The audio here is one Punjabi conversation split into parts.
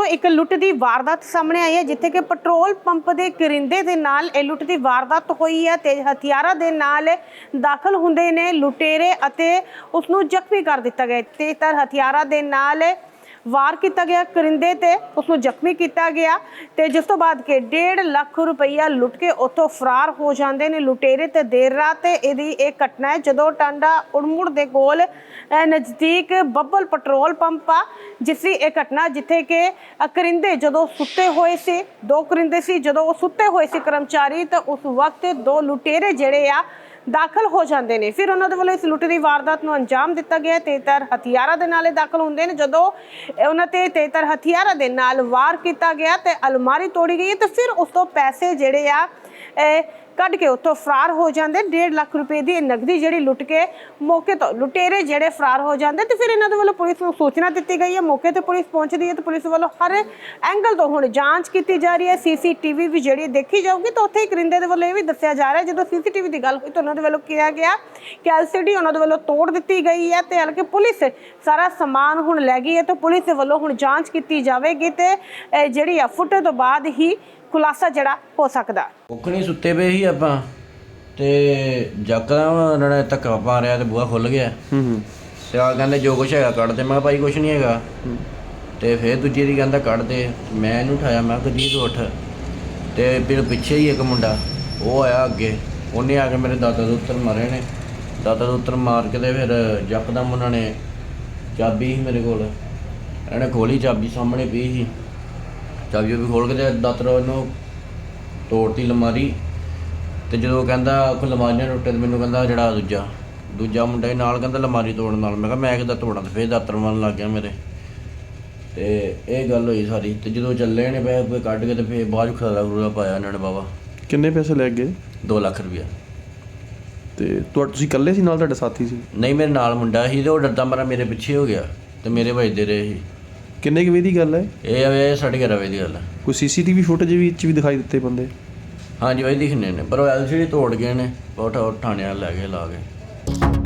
ਤੋਂ ਇੱਕ ਲੁੱਟ ਦੀ ਵਾਰਦਾਤ ਸਾਹਮਣੇ ਆਈ ਹੈ, ਜਿੱਥੇ ਕਿ ਪੈਟਰੋਲ ਪੰਪ ਦੇ ਕਰਿੰਦੇ ਦੇ ਨਾਲ ਇਹ ਲੁੱਟ ਦੀ ਵਾਰਦਾਤ ਹੋਈ ਹੈ ਤੇਜ਼ ਹਥਿਆਰਾਂ ਦੇ ਨਾਲ ਦਾਖਲ ਹੁੰਦੇ ਨੇ ਲੁਟੇਰੇ ਅਤੇ ਉਸ ਨੂੰ ਜ਼ਖਮੀ ਕਰ ਦਿੱਤਾ ਗਿਆ ਤੇਜ਼ਤਰ ਹਥਿਆਰਾਂ ਦੇ ਨਾਲ ਵਾਰ ਕੀਤਾ ਗਿਆ, ਕਰਿੰਦੇ ਤੇ ਉਸ ਨੂੰ ਜ਼ਖਮੀ ਕੀਤਾ ਗਿਆ ਤੇ ਜਿਸ ਤੋਂ ਬਾਅਦ ਕਿ 1.5 ਲੱਖ ਰੁਪਈਆ ਲੁੱਟ ਕੇ ਉੱਥੋਂ ਫਰਾਰ ਹੋ ਜਾਂਦੇ ਨੇ। ਲੁਟੇਰੇ ਤੇ ਦੇਰ ਰਾਤ ਇਹਦੀ ਇਹ ਘਟਨਾ ਹੈ, ਜਦੋਂ ਟਾਂਡਾ ਉੜਮੁੜ ਦੇ ਕੋਲ ਨਜ਼ਦੀਕ ਬੱਬਲ ਪੈਟਰੋਲ ਪੰਪ ਆ, ਜਿਸ ਦੀ ਇਹ ਘਟਨਾ ਜਿੱਥੇ ਕਿ ਕਰਿੰਦੇ ਜਦੋਂ ਸੁੱਤੇ ਹੋਏ ਸੀ, ਦੋ ਕਰਿੰਦੇ ਸੀ, ਜਦੋਂ ਉਹ ਸੁੱਤੇ ਹੋਏ ਸੀ ਕਰਮਚਾਰੀ, ਤਾਂ ਉਸ ਵਕਤ ਦੋ ਲੁਟੇਰੇ ਜਿਹੜੇ ਆ ਦਾਖਲ ਹੋ ਜਾਂਦੇ ਨੇ। ਫਿਰ ਉਹਨਾਂ ਦੇ ਵੱਲੋਂ ਇਸ ਲੁੱਟ ਦੀ ਵਾਰਦਾਤ ਨੂੰ ਅੰਜਾਮ ਦਿੱਤਾ ਗਿਆ ਤੇਤਰ ਹਥਿਆਰਾਂ ਦੇ ਨਾਲ ਇਹ ਦਾਖਲ ਹੁੰਦੇ ਨੇ। ਜਦੋਂ ਉਹਨਾਂ ਤੇ ਤੇਤਰ ਹਥਿਆਰਾਂ ਦੇ ਨਾਲ ਵਾਰ ਕੀਤਾ ਗਿਆ ਤੇ ਅਲਮਾਰੀ ਤੋੜੀ ਗਈ ਤੇ ਫਿਰ ਉਸ ਤੋਂ ਪੈਸੇ ਜਿਹੜੇ ਆ ਕੱਢ ਕੇ ਉੱਥੋਂ ਫਰਾਰ ਹੋ ਜਾਂਦੇ 1.5 ਲੱਖ ਰੁਪਏ ਦੀ ਇਹ ਨਗਦੀ ਜਿਹੜੀ ਲੁੱਟ ਕੇ ਮੌਕੇ ਤੋਂ, ਲੁਟੇਰੇ ਜਿਹੜੇ ਫਰਾਰ ਹੋ ਜਾਂਦੇ ਤੇ ਫਿਰ ਇਹਨਾਂ ਦੇ ਵੱਲੋਂ ਪੁਲਿਸ ਨੂੰ ਸੂਚਨਾ ਦਿੱਤੀ ਗਈ ਹੈ। ਮੌਕੇ ਤੇ ਪੁਲਿਸ ਪਹੁੰਚਦੀ ਹੈ ਤੇ ਪੁਲਿਸ ਵੱਲੋਂ ਹਰ ਐਂਗਲ ਤੋਂ ਹੁਣ ਜਾਂਚ ਕੀਤੀ ਜਾ ਰਹੀ ਹੈ। ਸੀਸੀਟੀਵੀ ਵੀ ਜਿਹੜੀ ਦੇਖੀ ਜਾਊਗੀ ਤਾਂ ਉੱਥੇ ਹੀ ਕਰਿੰਦੇ ਦੇ ਵੱਲੋਂ ਇਹ ਵੀ ਦੱਸਿਆ ਜਾ ਰਿਹਾ ਹੈ। ਜਦੋਂ ਸੀਸੀਟੀਵੀ ਦੀ ਗੱਲ ਹੋਈ ਤਾਂ ਉਹਨਾਂ ਦੇ ਵੱਲੋਂ ਕਿਹਾ ਗਿਆ ਕਿ ਐਲਸੀਡੀ ਉਹਨਾਂ ਦੇ ਵੱਲੋਂ ਤੋੜ ਦਿੱਤੀ ਗਈ ਹੈ ਤੇ ਹਲਕੇ ਪੁਲਿਸ ਸਾਰਾ ਸਮਾਨ ਹੁਣ ਲੈ ਗਈ ਹੈ ਤੇ ਪੁਲਿਸ ਦੇ ਵੱਲੋਂ ਹੁਣ ਜਾਂਚ ਕੀਤੀ ਜਾਵੇਗੀ ਤੇ ਜਿਹੜੀ ਆ ਫੁੱਟੇ ਤੋਂ ਬਾਅਦ ਹੀ ਖੁਲਾਸਾ ਜਿਹੜਾ ਹੋ ਸਕਦਾ। ਕੁੱਕਣੀ ਸੁੱਤੇ ਪਏ ਸੀ ਆਪਾਂ ਤੇ ਜੱਕਦਮ ਉਹਨਾਂ ਨੇ ਧੱਕਾ ਮਾਰਿਆ ਤੇ ਬੂਹਾ ਖੁੱਲ ਗਿਆ। ਹੂੰ ਹੂੰ। ਤੇ ਆ ਕਹਿੰਦੇ ਜੋ ਕੁਛ ਹੈਗਾ ਕੱਢ ਦੇ। ਮੈਂ ਕਿਹਾ ਭਾਈ ਕੁਛ ਨਹੀਂ ਹੈਗਾ। ਤੇ ਫਿਰ ਦੂਜੀ ਦੀ ਕਹਿੰਦਾ ਕੱਢ ਦੇ। ਮੈਂ ਇਹਨੂੰ ਉਠਾਇਆ ਮੈਂ ਕਿਹਾ ਗਰਜੀਤ ਉੱਠ। ਤੇ ਫਿਰ ਪਿੱਛੇ ਹੀ ਇੱਕ ਮੁੰਡਾ ਉਹ ਆਇਆ ਅੱਗੇ। ਉਹਨੇ ਆ ਕੇ ਮੇਰੇ ਦਾਦਾ ਦੇ ਉੱਤਰ ਮਾਰੇ ਨੇ। ਦਾਦਾ ਦੇ ਉੱਤਰ ਮਾਰ ਕੇ ਤੇ ਫਿਰ ਜੱਕਦਮ ਉਹਨਾਂ ਨੇ ਚਾਬੀ ਸੀ ਮੇਰੇ ਕੋਲ। ਇਹਨੇ ਖੋਲੀ ਚਾਬੀ ਸਾਹਮਣੇ ਪਈ ਸੀ। ਚਾਬੀ ਵੀ ਖੋਲ ਕੇ ਤੇ ਦਾਤਰ ਉਹਨੂੰ ਤੋੜਤੀ ਲਮਾਰੀ ਤੇ ਜਦੋਂ ਕਹਿੰਦਾ ਕੋ ਲਮਾਰੀਆਂ ਟੁੱਟੇ ਤੇ ਮੈਨੂੰ ਕਹਿੰਦਾ ਜਿਹੜਾ ਦੂਜਾ ਦੂਜਾ ਮੁੰਡਾ ਹੀ ਨਾਲ ਕਹਿੰਦਾ ਲਮਾਰੀ ਤੋੜਨ ਨਾਲ। ਮੈਂ ਕਿਹਾ ਮੈਂ ਕਿੱਦਾਂ ਤੋੜਾਂ ਤੇ ਫੇਰ ਦਾਤਰ ਮਾਰਨ ਲੱਗ ਗਿਆ ਮੇਰੇ। ਤੇ ਇਹ ਗੱਲ ਹੋਈ ਸਾਰੀ ਤੇ ਜਦੋਂ ਚੱਲੇ ਨੇ ਪੈਸੇ ਕੱਢ ਕੇ ਤੇ ਫੇਰ ਬਾਅਦ ਖੁਰਾ ਪਾਇਆ ਇਹਨਾਂ ਨੇ ਬਾਬਾ। ਕਿੰਨੇ ਪੈਸੇ ਲੈ ਗਏ? 2 ਲੱਖ ਰੁਪਇਆ। ਤੇ ਤੁਹਾ ਤੁਸੀਂ ਇਕੱਲੇ ਸੀ ਨਾਲ ਤੁਹਾਡੇ ਸਾਥੀ ਸੀ? ਨਹੀਂ ਮੇਰੇ ਨਾਲ ਮੁੰਡਾ ਸੀ ਤੇ ਉਹ ਡਰਦਾ ਮਾਰਾ ਮੇਰੇ ਪਿੱਛੇ ਹੋ ਗਿਆ ਤੇ ਮੇਰੇ ਵੱਜਦੇ ਰਹੇ ਸੀ। ਕਿੰਨੇ ਕੁ ਵਜੇ ਦੀ ਗੱਲ ਹੈ? ਇਹ ਆਵੇ ਸਾਢੇ ਗਿਆਰਾਂ ਵਜੇ ਦੀ ਗੱਲ ਹੈ। ਕੋਈ ਸੀਸੀਟੀਵੀ ਫੁਟੇਜ ਵਿੱਚ ਵੀ ਦਿਖਾਈ ਦਿੱਤੇ ਬੰਦੇ? ਹਾਂਜੀ ਭਾਈ ਦਿਖਨੇ ਨੇ ਪਰ ਉਹ ਐਲਸੀਡੀ ਤੋੜ ਗਏ ਨੇ ਬਹੁਤ ਵਾਲੇ ਲੈ ਗਏ ਲਾ ਕੇ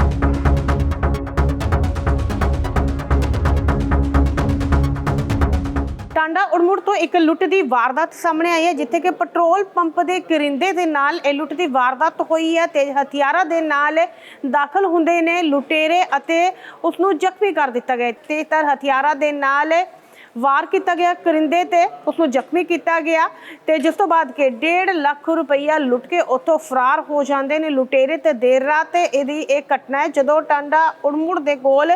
ਟਾਂਡਾ ਉੜਮੁੜ ਤੋਂ ਇੱਕ ਲੁੱਟ ਦੀ ਵਾਰਦਾਤ ਸਾਹਮਣੇ ਆਈ ਹੈ, ਜਿੱਥੇ ਕਿ ਪੈਟਰੋਲ ਪੰਪ ਦੇ ਕਰਿੰਦੇ ਦੇ ਨਾਲ ਇਹ ਲੁੱਟ ਦੀ ਵਾਰਦਾਤ ਹੋਈ ਹੈ ਤੇ ਹਥਿਆਰਾਂ ਦੇ ਨਾਲ ਦਾਖਲ ਹੁੰਦੇ ਨੇ ਲੁਟੇਰੇ ਅਤੇ ਉਸ ਨੂੰ ਜ਼ਖਮੀ ਕਰ ਦਿੱਤਾ ਗਿਆ ਤੇਜ਼ਤਰ ਹਥਿਆਰਾਂ ਦੇ ਨਾਲ ਵਾਰ ਕੀਤਾ ਗਿਆ, ਕਰਿੰਦੇ ਤੇ ਉਸ ਨੂੰ ਜ਼ਖਮੀ ਕੀਤਾ ਗਿਆ ਤੇ ਜਿਸ ਤੋਂ ਬਾਅਦ ਕਿ 1.5 ਲੱਖ ਰੁਪਈਆ ਲੁੱਟ ਕੇ ਉੱਥੋਂ ਫਰਾਰ ਹੋ ਜਾਂਦੇ ਨੇ। ਲੁਟੇਰੇ ਤੇ ਦੇਰ ਰਾਤ ਇਹਦੀ ਇਹ ਘਟਨਾ ਹੈ, ਜਦੋਂ ਟਾਂਡਾ ਉੜਮੁੜ ਦੇ ਕੋਲ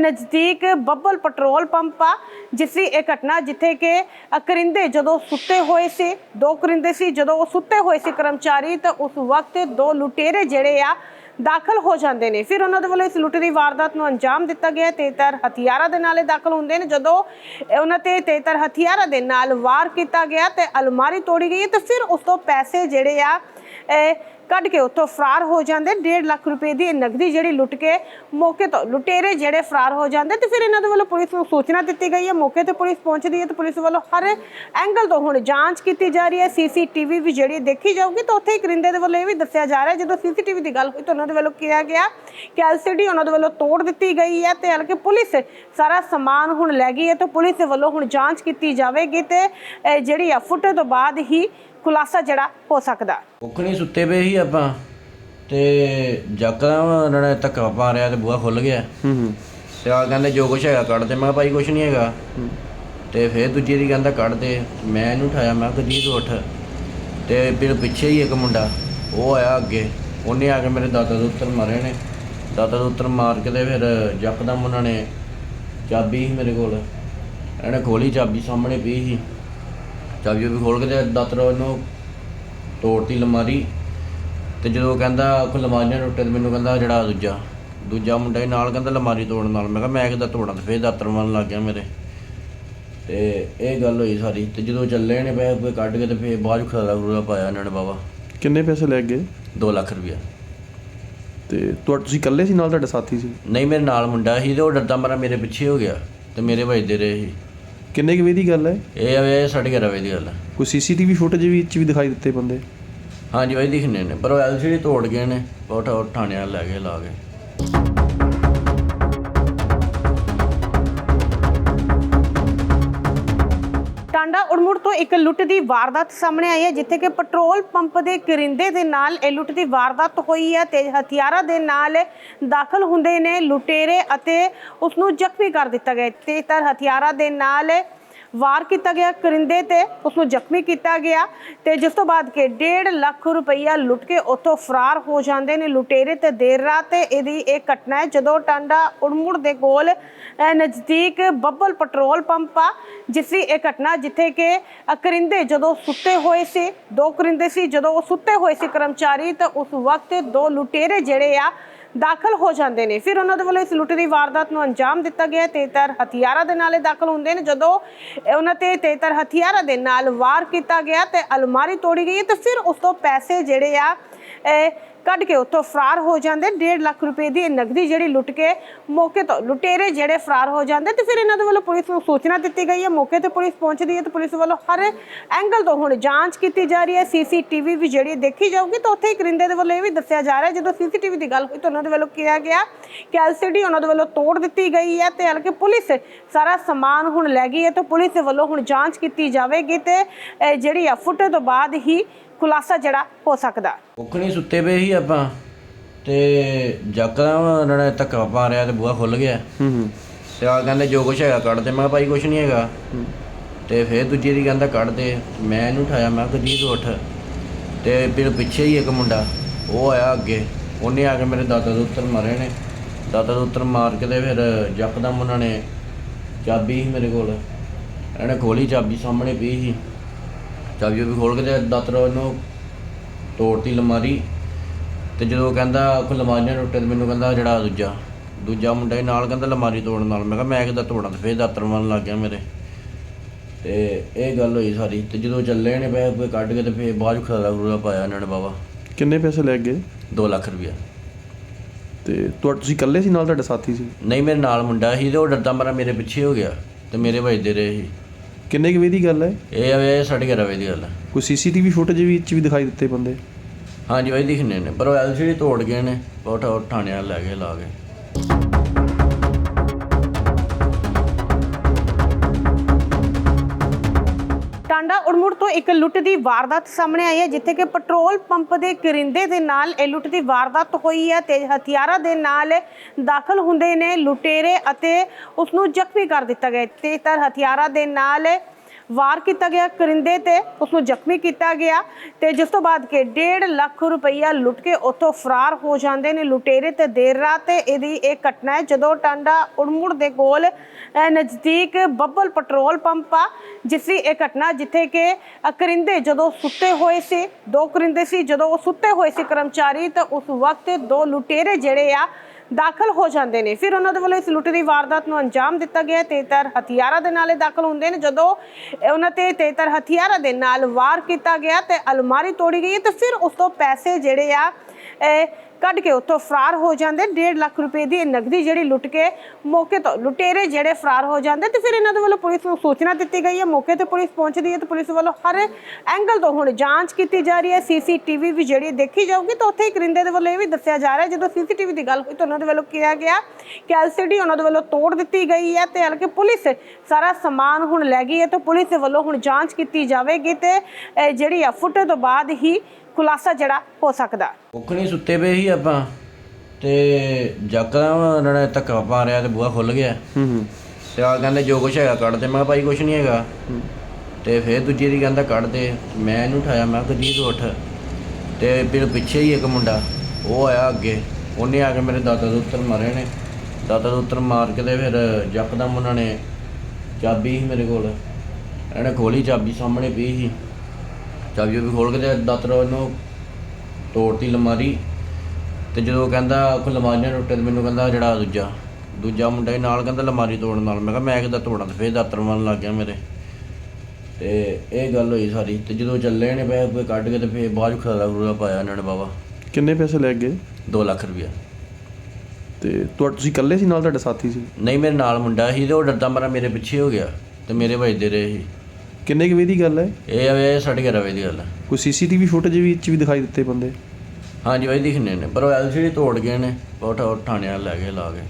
ਨਜ਼ਦੀਕ ਬੱਬਲ ਪੈਟਰੋਲ ਪੰਪ ਆ, ਜਿਸ ਦੀ ਇਹ ਘਟਨਾ ਜਿੱਥੇ ਕਿ ਕਰਿੰਦੇ ਜਦੋਂ ਸੁੱਤੇ ਹੋਏ ਸੀ, ਦੋ ਕਰਿੰਦੇ ਸੀ, ਜਦੋਂ ਉਹ ਸੁੱਤੇ ਹੋਏ ਸੀ ਕਰਮਚਾਰੀ, ਤਾਂ ਉਸ ਵਕਤ ਦੋ ਲੁਟੇਰੇ ਜਿਹੜੇ ਆ ਦਾਖਲ ਹੋ ਜਾਂਦੇ ਨੇ। ਫਿਰ ਉਹਨਾਂ ਦੇ ਵੱਲੋਂ ਇਸ ਲੁੱਟ ਦੀ ਵਾਰਦਾਤ ਨੂੰ ਅੰਜਾਮ ਦਿੱਤਾ ਗਿਆ ਤੇਤਰ ਹਥਿਆਰਾਂ ਦੇ ਨਾਲ ਇਹ ਦਾਖਲ ਹੁੰਦੇ ਨੇ। ਜਦੋਂ ਉਹਨਾਂ ਤੇ ਤੇਤਰ ਹਥਿਆਰਾਂ ਦੇ ਨਾਲ ਵਾਰ ਕੀਤਾ ਗਿਆ ਤੇ ਅਲਮਾਰੀ ਤੋੜੀ ਗਈ ਤੇ ਫਿਰ ਉਸ ਤੋਂ ਪੈਸੇ ਜਿਹੜੇ ਆ ਕੱਢ ਕੇ ਉੱਥੋਂ ਫਰਾਰ ਹੋ ਜਾਂਦੇ 1.5 ਲੱਖ ਰੁਪਏ ਦੀ ਨਗਦੀ ਜਿਹੜੀ ਲੁੱਟ ਕੇ ਮੌਕੇ ਤੋਂ, ਲੁਟੇਰੇ ਜਿਹੜੇ ਫਰਾਰ ਹੋ ਜਾਂਦੇ ਤੇ ਫਿਰ ਇਹਨਾਂ ਦੇ ਵੱਲੋਂ ਪੁਲਿਸ ਨੂੰ ਸੂਚਨਾ ਦਿੱਤੀ ਗਈ ਹੈ। ਮੌਕੇ ਤੇ ਪੁਲਿਸ ਪਹੁੰਚਦੀ ਹੈ ਤੇ ਪੁਲਿਸ ਵੱਲੋਂ ਹਰ ਐਂਗਲ ਤੋਂ ਹੁਣ ਜਾਂਚ ਕੀਤੀ ਜਾ ਰਹੀ ਹੈ। ਸੀਸੀਟੀਵੀ ਵੀ ਜਿਹੜੀ ਦੇਖੀ ਜਾਊਗੀ ਤਾਂ ਉੱਥੇ ਹੀ ਕਰਿੰਦੇ ਦੇ ਵੱਲੋਂ ਇਹ ਵੀ ਦੱਸਿਆ ਜਾ ਰਿਹਾ ਜਦੋਂ ਸੀਸੀਟੀਵੀ ਦੀ ਗੱਲ ਹੋਈ ਤਾਂ ਉਹਨਾਂ ਦੇ ਵੱਲੋਂ ਕਿਹਾ ਗਿਆ ਕਿ ਐਲਸੀਡੀ ਉਹਨਾਂ ਦੇ ਵੱਲੋਂ ਤੋੜ ਦਿੱਤੀ ਗਈ ਹੈ ਤੇ ਹਲਕੇ ਪੁਲਿਸ ਸਾਰਾ ਸਮਾਨ ਹੁਣ ਲੈ ਗਈ ਹੈ ਤੇ ਪੁਲਿਸ ਦੇ ਵੱਲੋਂ ਹੁਣ ਜਾਂਚ ਕੀਤੀ ਜਾਵੇਗੀ ਤੇ ਜਿਹੜੀ ਆ ਫੁੱਟੇ ਤੋਂ ਬਾਅਦ ਹੀ ਖੁਲਾਸਾ ਜਿਹੜਾ ਹੋ ਸਕਦਾ। ਕੁੱਕਣੀ ਸੁੱਤੇ ਪਏ ਸੀ ਆਪਾਂ ਤੇ ਜੱਕਦਮ ਉਹਨਾਂ ਨੇ ਧੱਕਾ ਮਾਰਿਆ ਤੇ ਬੂਹਾ ਖੁੱਲ ਗਿਆ। ਹੂੰ ਹੂੰ। ਤੇ ਆ ਕਹਿੰਦੇ ਜੋ ਕੁਛ ਹੈਗਾ ਕੱਢ ਦੇ। ਮੈਂ ਕਿਹਾ ਭਾਈ ਕੁਛ ਨਹੀਂ ਹੈਗਾ। ਤੇ ਫਿਰ ਦੂਜੀ ਦੀ ਕਹਿੰਦਾ ਕੱਢ ਦੇ। ਮੈਂ ਇਹਨੂੰ ਉਠਾਇਆ ਮੈਂ ਕਿਹਾ ਗਰਜੀਤ ਉੱਠ। ਤੇ ਫਿਰ ਪਿੱਛੇ ਹੀ ਇੱਕ ਮੁੰਡਾ ਉਹ ਆਇਆ ਅੱਗੇ। ਉਹਨੇ ਆ ਕੇ ਮੇਰੇ ਦਾਦਾ ਦੇ ਉੱਤਰ ਮਾਰੇ ਨੇ। ਦਾਦਾ ਦੇ ਉੱਤਰ ਮਾਰ ਕੇ ਤੇ ਫਿਰ ਜੱਕਦਮ ਉਹਨਾਂ ਨੇ ਚਾਬੀ ਸੀ ਮੇਰੇ ਕੋਲ। ਇਹਨੇ ਖੋਲੀ ਚਾਬੀ ਸਾਹਮਣੇ ਪਈ ਸੀ। ਚਾਬੀ ਵੀ ਖੋਲ ਕੇ ਤੇ ਦਾਤਰ ਉਹਨੂੰ ਤੋੜਤੀ ਲਮਾਰੀ ਤੇ ਜਦੋਂ ਕਹਿੰਦਾ ਕੋ ਲਮਾਰੀਆਂ ਟੁੱਟੇ ਤੇ ਮੈਨੂੰ ਕਹਿੰਦਾ ਜਿਹੜਾ ਦੂਜਾ। ਦੂਜਾ ਮੁੰਡਾ ਹੀ ਨਾਲ ਕਹਿੰਦਾ ਲਮਾਰੀ ਤੋੜਨ ਨਾਲ। ਮੈਂ ਕਿਹਾ ਮੈਂ ਕਿੱਦਾਂ ਤੋੜਾਂ ਤੇ ਫੇਰ ਦਾਤਰ ਮਾਰਨ ਲੱਗ ਗਿਆ ਮੇਰੇ। ਤੇ ਇਹ ਗੱਲ ਹੋਈ ਸਾਰੀ। ਤੇ ਜਦੋਂ ਚੱਲੇ ਨੇ ਪੈਸੇ ਕੱਢ ਕੇ ਤੇ ਫੇਰ ਬਾਅਦ ਖੜਾ ਖੁਰਾ ਪਾਇਆ ਇਹਨਾਂ ਨੇ ਬਾਬਾ। ਕਿੰਨੇ ਪੈਸੇ ਲੈ ਗਏ? 2 ਲੱਖ ਰੁਪਇਆ। ਤੇ ਤੁਹਾ ਤੁਸੀਂ ਇਕੱਲੇ ਸੀ ਨਾਲ ਤੁਹਾਡੇ ਸਾਥੀ ਸੀ? ਨਹੀਂ ਮੇਰੇ ਨਾਲ ਮੁੰਡਾ ਸੀ ਤੇ ਉਹ ਡਰਦਾ ਮਾਰਾ ਮੇਰੇ ਪਿੱਛੇ ਹੋ ਗਿਆ ਤੇ ਮੇਰੇ ਵੱਜਦੇ ਰਹੇ ਸੀ। ਕਿੰਨੇ ਕੁ ਵਜੇ ਦੀ ਗੱਲ ਹੈ? ਇਹ ਆਵੇ ਸਾਢੇ ਗਿਆਰਾਂ ਵਜੇ ਦੀ ਗੱਲ ਹੈ। ਕੋਈ ਸੀਸੀਟੀਵੀ ਫੁਟੇਜ ਵਿੱਚ ਵੀ ਦਿਖਾਈ ਦਿੱਤੇ ਬੰਦੇ? ਹਾਂਜੀ ਭਾਈ ਦਿਖਨੇ ਨੇ। ਪਰ ਉਹ ਐਲਸੀਡੀ ਤੋੜ ਗਏ ਨੇ। ਬਹੁਤ ਥਾਣੇ ਵਾਲੇ ਲੈ ਗਏ ਲਾ ਕੇ। ਟਾਂਡਾ ਉੜਮੁੜ ਤੋਂ ਇੱਕ ਲੁੱਟ ਦੀ ਵਾਰਦਾਤ ਸਾਹਮਣੇ ਆਈ ਹੈ, ਜਿੱਥੇ ਕਿ ਪੈਟਰੋਲ ਪੰਪ ਦੇ ਕਰਿੰਦੇ ਦੇ ਨਾਲ ਇਹ ਲੁੱਟ ਦੀ ਵਾਰਦਾਤ ਹੋਈ ਹੈ ਤੇ ਹਥਿਆਰਾਂ ਦੇ ਨਾਲ ਦਾਖਲ ਹੁੰਦੇ ਨੇ ਲੁਟੇਰੇ ਅਤੇ ਉਸ ਨੂੰ ਜ਼ਖਮੀ ਕਰ ਦਿੱਤਾ ਗਿਆ ਤੇਜ਼ਧਾਰ ਹਥਿਆਰਾਂ ਦੇ ਨਾਲ ਵਾਰ ਕੀਤਾ ਗਿਆ, ਕਰਿੰਦੇ ਤੇ ਉਸ ਨੂੰ ਜ਼ਖਮੀ ਕੀਤਾ ਗਿਆ ਤੇ ਜਿਸ ਤੋਂ ਬਾਅਦ ਕਿ 1.5 ਲੱਖ ਰੁਪਈਆ ਲੁੱਟ ਕੇ ਉੱਥੋਂ ਫਰਾਰ ਹੋ ਜਾਂਦੇ ਨੇ। ਲੁਟੇਰੇ ਤੇ ਦੇਰ ਰਾਤ ਇਹਦੀ ਇਹ ਘਟਨਾ ਹੈ, ਜਦੋਂ ਟਾਂਡਾ ਉੜਮੁੜ ਦੇ ਕੋਲ ਨਜ਼ਦੀਕ ਬੱਬਲ ਪੈਟਰੋਲ ਪੰਪ ਆ, ਜਿਸ ਦੀ ਇਹ ਘਟਨਾ ਜਿੱਥੇ ਕਿ ਕਰਿੰਦੇ ਜਦੋਂ ਸੁੱਤੇ ਹੋਏ ਸੀ, ਦੋ ਕਰਿੰਦੇ ਸੀ, ਜਦੋਂ ਉਹ ਸੁੱਤੇ ਹੋਏ ਸੀ ਕਰਮਚਾਰੀ, ਤਾਂ ਉਸ ਵਕਤ ਦੋ ਲੁਟੇਰੇ ਜਿਹੜੇ ਆ ਦਾਖਲ ਹੋ ਜਾਂਦੇ ਨੇ। ਫਿਰ ਉਹਨਾਂ ਦੇ ਵੱਲੋਂ ਇਸ ਲੁੱਟ ਦੀ ਵਾਰਦਾਤ ਨੂੰ ਅੰਜਾਮ ਦਿੱਤਾ ਗਿਆ ਤੇਤਰ ਹਥਿਆਰਾਂ ਦੇ ਨਾਲ ਇਹ ਦਾਖਲ ਹੁੰਦੇ ਨੇ। ਜਦੋਂ ਉਹਨਾਂ ਤੇ ਤੇਤਰ ਹਥਿਆਰਾਂ ਦੇ ਨਾਲ ਵਾਰ ਕੀਤਾ ਗਿਆ ਤੇ ਅਲਮਾਰੀ ਤੋੜੀ ਗਈ ਤੇ ਫਿਰ ਉਸ ਤੋਂ ਪੈਸੇ ਜਿਹੜੇ ਆ ਕੱਢ ਕੇ ਉੱਥੋਂ ਫਰਾਰ ਹੋ ਜਾਂਦੇ 1.5 ਲੱਖ ਰੁਪਏ ਦੀ ਨਗਦੀ ਜਿਹੜੀ ਲੁੱਟ ਕੇ ਮੌਕੇ ਤੋਂ ਲੁਟੇਰੇ ਜਿਹੜੇ ਫਰਾਰ ਹੋ ਜਾਂਦੇ ਤੇ ਫਿਰ ਇਹਨਾਂ ਦੇ ਵੱਲੋਂ ਪੁਲਿਸ ਨੂੰ ਸੂਚਨਾ ਦਿੱਤੀ ਗਈ ਹੈ। ਮੌਕੇ ਤੇ ਪੁਲਿਸ ਪਹੁੰਚਦੀ ਹੈ ਤੇ ਪੁਲਿਸ ਵੱਲੋਂ ਹਰ ਐਂਗਲ ਤੋਂ ਹੁਣ ਜਾਂਚ ਕੀਤੀ ਜਾ ਰਹੀ ਹੈ। ਸੀਸੀਟੀਵੀ ਵੀ ਜਿਹੜੀ ਦੇਖੀ ਜਾਊਗੀ ਤਾਂ ਉੱਥੇ ਹੀ ਕਰਿੰਦੇ ਦੇ ਵੱਲੋਂ ਇਹ ਵੀ ਦੱਸਿਆ ਜਾ ਰਿਹਾ, ਜਦੋਂ ਸੀਸੀਟੀਵੀ ਦੀ ਗੱਲ ਹੋਈ ਤਾਂ ਉਹਨਾਂ ਦੇ ਵੱਲੋਂ ਕਿਹਾ ਗਿਆ ਕਿ ਐਲਸੀਡੀ ਉਹਨਾਂ ਦੇ ਵੱਲੋਂ ਤੋੜ ਦਿੱਤੀ ਗਈ ਹੈ ਤੇ ਹਲਕੇ ਪੁਲਿਸ ਸਾਰਾ ਸਮਾਨ ਹੁਣ ਲੈ ਗਈ ਹੈ ਤੇ ਪੁਲਿਸ ਦੇ ਵੱਲੋਂ ਹੁਣ ਜਾਂਚ ਕੀਤੀ ਜਾਵੇਗੀ ਤੇ ਜਿਹੜੀ ਆ ਫੁੱਟੇ ਤੋਂ ਬਾਅਦ ਹੀ ਖੁਲਾਸਾ ਜਿਹੜਾ ਹੋ ਸਕਦਾ। ਕੁੱਖ ਨਹੀਂ ਸੁੱਤੇ ਪਏ ਸੀ ਆਪਾਂ ਤੇ ਜੱਕਦਮ ਨੇ ਧੱਕਾ ਪਾ ਰਿਆ ਤੇ ਬੂਹਾ ਖੁੱਲ ਗਿਆ। ਹੂੰ ਹੂੰ। ਤੇ ਆ ਕਹਿੰਦੇ ਜੋ ਕੁਛ ਹੈਗਾ ਕੱਢ ਦੇ। ਮੈਂ ਕਿਹਾ ਭਾਈ ਕੁਛ ਨਹੀਂ ਹੈਗਾ। ਤੇ ਫਿਰ ਦੂਜੀ ਦੀ ਕਹਿੰਦਾ ਕੱਢ ਦੇ। ਮੈਂ ਇਹਨੂੰ ਉਠਾਇਆ ਮੈਂ ਕਿਹਾ ਗਰਜੀਤ ਉੱਠ। ਤੇ ਫਿਰ ਪਿੱਛੇ ਹੀ ਇੱਕ ਮੁੰਡਾ ਉਹ ਆਇਆ ਅੱਗੇ। ਉਹਨੇ ਆ ਕੇ ਮੇਰੇ ਦਾਦਾ ਦੇ ਉੱਤਰ ਮਾਰੇ ਨੇ। ਦਾਦਾ ਦੇ ਉੱਤਰ ਮਾਰ ਕੇ ਤੇ ਫਿਰ ਯਕਦਮ ਉਹਨਾਂ ਨੇ ਚਾਬੀ ਸੀ ਮੇਰੇ ਕੋਲ। ਇਹਨੇ ਖੋਲੀ ਚਾਬੀ ਸਾਹਮਣੇ ਪਈ ਸੀ। ਚਾਬੀ ਵੀ ਖੋਲ ਕੇ ਤੇ ਦਾਤਰ ਉਹਨੂੰ ਤੋੜਤੀ ਲਮਾਰੀ ਤੇ ਜਦੋਂ ਕਹਿੰਦਾ ਕੋ ਲਮਾਰੀਆਂ ਟੁੱਟੇ ਤੇ ਮੈਨੂੰ ਕਹਿੰਦਾ ਜਿਹੜਾ ਦੂਜਾ ਦੂਜਾ ਮੁੰਡਾ ਹੀ ਨਾਲ ਕਹਿੰਦਾ ਲਮਾਰੀ ਤੋੜਨ ਨਾਲ। ਮੈਂ ਕਿਹਾ ਮੈਂ ਕਿੱਦਾਂ ਤੋੜਾਂ? ਤੇ ਫੇਰ ਦਾਤਰ ਮਾਰਨ ਲੱਗ ਗਿਆ ਮੇਰੇ। ਤੇ ਇਹ ਗੱਲ ਹੋਈ ਸਾਰੀ। ਤੇ ਜਦੋਂ ਚੱਲੇ ਨੇ ਪੈਸੇ ਕੱਢ ਕੇ ਤੇ ਫੇਰ ਬਾਅਦ ਖੜਾ ਖੁਰਾ ਪਾਇਆ ਇਹਨਾਂ ਨੇ ਬਾਬਾ। ਕਿੰਨੇ ਪੈਸੇ ਲੈ ਗਏ? 2 ਲੱਖ ਰੁਪਇਆ। ਤੇ ਤੁਹਾ- ਤੁਸੀਂ ਇਕੱਲੇ ਸੀ ਨਾਲ ਤੁਹਾਡੇ ਸਾਥੀ ਸੀ? ਨਹੀਂ ਮੇਰੇ ਨਾਲ ਮੁੰਡਾ ਸੀ ਤੇ ਉਹ ਡਰਦਾ ਮਾਰਾ ਮੇਰੇ ਪਿੱਛੇ ਹੋ ਗਿਆ ਤੇ ਮੇਰੇ ਵੱਜਦੇ ਰਹੇ ਸੀ। ਕਿੰਨੇ ਕੁ ਵਜੇ ਦੀ ਗੱਲ ਹੈ? ਇਹ ਆਵੇ ਸਾਢੇ ਗਿਆਰਾਂ ਵਜੇ ਦੀ ਗੱਲ ਹੈ। ਕੋਈ ਸੀਸੀਟੀਵੀ ਫੁਟੇਜ ਵਿੱਚ ਵੀ ਦਿਖਾਈ ਦਿੱਤੇ ਬੰਦੇ? ਹਾਂਜੀ ਬਾਈ ਦਿਖਨੇ ਨੇ। ਪਰ ਉਹ ਐਲਸੀਡੀ ਤੋੜ ਗਏ ਨੇ। ਉਹ ਠਾ- ਲੈ ਗਏ ਲਾ ਕੇ। ਟਾਂਡਾ ਉੜਮੁੜ ਤੋਂ ਇੱਕ ਲੁੱਟ ਦੀ ਵਾਰਦਾਤ ਸਾਹਮਣੇ ਆਈ ਹੈ, ਜਿੱਥੇ ਕਿ ਪੈਟਰੋਲ ਪੰਪ ਦੇ ਕਰਿੰਦੇ ਦੇ ਨਾਲ ਇਹ ਲੁੱਟ ਦੀ ਵਾਰਦਾਤ ਹੋਈ ਹੈ ਤੇਜ਼ ਹਥਿਆਰਾਂ ਦੇ ਨਾਲ ਦਾਖਲ ਹੁੰਦੇ ਨੇ ਲੁਟੇਰੇ ਅਤੇ ਉਸ ਨੂੰ ਜ਼ਖਮੀ ਕਰ ਦਿੱਤਾ ਗਿਆ ਤੇਜ਼ਧਾਰ ਹਥਿਆਰਾਂ ਦੇ ਨਾਲ ਵਾਰ ਕੀਤਾ ਗਿਆ, ਕਰਿੰਦੇ ਤੇ ਉਸ ਨੂੰ ਜ਼ਖਮੀ ਕੀਤਾ ਗਿਆ ਤੇ ਜਿਸ ਤੋਂ ਬਾਅਦ ਕਿ 1.5 ਲੱਖ ਰੁਪਈਆ ਲੁੱਟ ਕੇ ਉੱਥੋਂ ਫਰਾਰ ਹੋ ਜਾਂਦੇ ਨੇ, ਲੁਟੇਰੇ ਤੇ ਦੇਰ ਰਾਤ ਇਹਦੀ ਇਹ ਘਟਨਾ ਹੈ, ਜਦੋਂ ਟਾਂਡਾ ਉੜਮੁੜ ਦੇ ਕੋਲ ਨਜ਼ਦੀਕ ਬੱਬਲ ਪੈਟਰੋਲ ਪੰਪ ਆ, ਜਿਸ ਦੀ ਇਹ ਘਟਨਾ ਜਿੱਥੇ ਕਿ ਕਰਿੰਦੇ ਜਦੋਂ ਸੁੱਤੇ ਹੋਏ ਸੀ, ਦੋ ਕਰਿੰਦੇ ਸੀ, ਜਦੋਂ ਉਹ ਸੁੱਤੇ ਹੋਏ ਸੀ ਕਰਮਚਾਰੀ, ਤਾਂ ਉਸ ਵਕਤ ਦੋ ਲੁਟੇਰੇ ਜਿਹੜੇ ਆ ਦਾਖਲ ਹੋ ਜਾਂਦੇ ਨੇ। ਫਿਰ ਉਹਨਾਂ ਦੇ ਵੱਲੋਂ ਇਸ ਲੁੱਟ ਦੀ ਵਾਰਦਾਤ ਨੂੰ ਅੰਜਾਮ ਦਿੱਤਾ ਗਿਆ ਤੇਤਰ ਹਥਿਆਰਾਂ ਦੇ ਨਾਲ ਦਾਖਲ ਹੁੰਦੇ ਨੇ। ਜਦੋਂ ਉਹਨਾਂ ਤੇ ਤੇਤਰ ਹਥਿਆਰਾਂ ਦੇ ਨਾਲ ਵਾਰ ਕੀਤਾ ਗਿਆ ਤੇ ਅਲਮਾਰੀ ਤੋੜੀ ਗਈ ਤੇ ਫਿਰ ਉਸ ਤੋਂ ਪੈਸੇ ਜਿਹੜੇ ਆ ਕੱਢ ਕੇ ਉੱਥੋਂ ਫਰਾਰ ਹੋ ਜਾਂਦੇ 1.5 ਲੱਖ ਰੁਪਏ ਦੀ ਇਹ ਨਗਦੀ ਜਿਹੜੀ ਲੁੱਟ ਕੇ ਮੌਕੇ ਤੋਂ ਲੁਟੇਰੇ ਜਿਹੜੇ ਫਰਾਰ ਹੋ ਜਾਂਦੇ ਤੇ ਫਿਰ ਇਹਨਾਂ ਦੇ ਵੱਲੋਂ ਪੁਲਿਸ ਨੂੰ ਸੂਚਨਾ ਦਿੱਤੀ ਗਈ ਹੈ। ਮੌਕੇ ਤੇ ਪੁਲਿਸ ਪਹੁੰਚਦੀ ਹੈ ਤੇ ਪੁਲਿਸ ਵੱਲੋਂ ਹਰ ਐਂਗਲ ਤੋਂ ਹੁਣ ਜਾਂਚ ਕੀਤੀ ਜਾ ਰਹੀ ਹੈ। ਸੀਸੀਟੀਵੀ ਵੀ ਜਿਹੜੀ ਦੇਖੀ ਜਾਊਗੀ ਤਾਂ ਉੱਥੇ ਹੀ ਕਰਿੰਦੇ ਦੇ ਵੱਲੋਂ ਇਹ ਵੀ ਦੱਸਿਆ ਜਾ ਰਿਹਾ ਹੈ ਜਦੋਂ ਸੀਸੀਟੀਵੀ ਦੀ ਗੱਲ ਹੋਈ ਤਾਂ ਉਹਨਾਂ ਦੇ ਵੱਲੋਂ ਕਿਹਾ ਗਿਆ ਕਿ ਐਲਸੀਡੀ ਉਹਨਾਂ ਦੇ ਵੱਲੋਂ ਤੋੜ ਦਿੱਤੀ ਗਈ ਹੈ ਤੇ ਹਲਕੇ ਪੁਲਿਸ ਸਾਰਾ ਸਮਾਨ ਹੁਣ ਲੈ ਗਈ ਹੈ ਤਾਂ ਪੁਲਿਸ ਦੇ ਵੱਲੋਂ ਹੁਣ ਜਾਂਚ ਕੀਤੀ ਜਾਵੇਗੀ ਤੇ ਜਿਹੜੀ ਆ ਫੁੱਟੇ ਤੋਂ ਬਾਅਦ ਹੀ ਖੁਲਾਸਾ ਜਿਹੜਾ ਹੋ ਸਕਦਾ। ਕੁੱਖ ਨਹੀਂ ਸੁੱਤੇ ਪਏ ਸੀ ਆਪਾਂ ਤੇ ਜੱਕਦਮ ਉਹਨਾਂ ਨੇ ਧੱਕਾ ਪਾ ਰਿਆ ਤੇ ਬੂਹਾ ਖੁੱਲ ਗਿਆ। ਹੂੰ ਹੂੰ। ਤੇ ਆ ਕਹਿੰਦੇ ਜੋ ਕੁਛ ਹੈਗਾ ਕੱਢ ਦੇ। ਮੈਂ ਕਿਹਾ ਭਾਈ ਕੁਛ ਨਹੀਂ ਹੈਗਾ। ਤੇ ਫਿਰ ਦੂਜੀ ਦੀ ਕਹਿੰਦਾ ਕੱਢ ਦੇ। ਮੈਂ ਇਹਨੂੰ ਉਠਾਇਆ ਮੈਂ ਕਿਹਾ ਗਰਜੀਤ ਉੱਠ। ਤੇ ਫਿਰ ਪਿੱਛੇ ਹੀ ਇੱਕ ਮੁੰਡਾ ਉਹ ਆਇਆ ਅੱਗੇ। ਉਹਨੇ ਆ ਕੇ ਮੇਰੇ ਦਾਦਾ ਦੇ ਉੱਤਰ ਮਾਰੇ ਨੇ। ਦਾਦਾ ਦੇ ਉੱਤਰ ਮਾਰ ਕੇ ਤੇ ਫਿਰ ਯਕਦਮ ਉਹਨਾਂ ਨੇ ਚਾਬੀ ਸੀ ਮੇਰੇ ਕੋਲ। ਇਹਨੇ ਖੋਲੀ ਚਾਬੀ ਸਾਹਮਣੇ ਪਈ ਸੀ। ਚਾਬੀ ਵੀ ਖੋਲ ਕੇ ਤੇ ਦਾਤਰ ਉਹਨੂੰ ਤੋੜਤੀ ਲਮਾਰੀ ਤੇ ਜਦੋਂ ਕਹਿੰਦਾ ਕੋ ਲਮਾਰੀਆਂ ਟੁੱਟੇ ਤੇ ਮੈਨੂੰ ਕਹਿੰਦਾ ਜਿਹੜਾ ਦੂਜਾ। ਦੂਜਾ ਮੁੰਡਾ ਹੀ ਨਾਲ ਕਹਿੰਦਾ ਲਮਾਰੀ ਤੋੜਨ ਨਾਲ। ਮੈਂ ਕਿਹਾ ਮੈਂ ਕਿੱਦਾਂ ਤੋੜਾਂ? ਤੇ ਫੇਰ ਦਾਤਰ ਮਾਰਨ ਲੱਗ ਗਿਆ ਮੇਰੇ। ਤੇ ਇਹ ਗੱਲ ਹੋਈ ਸਾਰੀ। ਤੇ ਜਦੋਂ ਚੱਲੇ ਨੇ ਪੈਸੇ ਕੱਢ ਕੇ ਤੇ ਫੇਰ ਬਾਅਦ ਖੜਾ ਖੁਰਾ ਪਾਇਆ ਇਹਨਾਂ ਨੇ ਬਾਬਾ। ਕਿੰਨੇ ਪੈਸੇ ਲੈ ਗਏ? 2 ਲੱਖ ਰੁਪਇਆ। ਤੇ ਤੁਹਾ- ਤੁਸੀਂ ਇਕੱਲੇ ਸੀ ਨਾਲ ਤੁਹਾਡੇ ਸਾਥੀ ਸੀ? ਨਹੀਂ ਮੇਰੇ ਨਾਲ ਮੁੰਡਾ ਸੀ ਤੇ ਉਹ ਡਰਦਾ ਮਾਰਾ ਮੇਰੇ ਪਿੱਛੇ ਹੋ ਗਿਆ ਤੇ ਮੇਰੇ ਵੱਜਦੇ ਰਹੇ ਸੀ। ਕਿੰਨੇ ਕੁ ਵਜੇ ਦੀ ਗੱਲ ਹੈ? ਇਹ ਆਵੇ ਸਾਢੇ ਗਿਆਰਾਂ ਵਜੇ ਦੀ ਗੱਲ ਹੈ। ਕੋਈ ਸੀਸੀਟੀਵੀ ਫੁਟੇਜ ਵਿੱਚ ਵੀ ਦਿਖਾਈ ਦਿੱਤੇ ਬੰਦੇ? ਹਾਂਜੀ ਬਾਈ ਦਿਖਨੇ ਨੇ ਪਰ ਉਹ ਐਲਸੀਡੀ ਤੋੜ ਗਏ ਨੇ ਉਹ ਠਾ- ਥਾਣੇ ਵਾਲੇ ਲੈ ਗਏ ਲਾ ਕੇ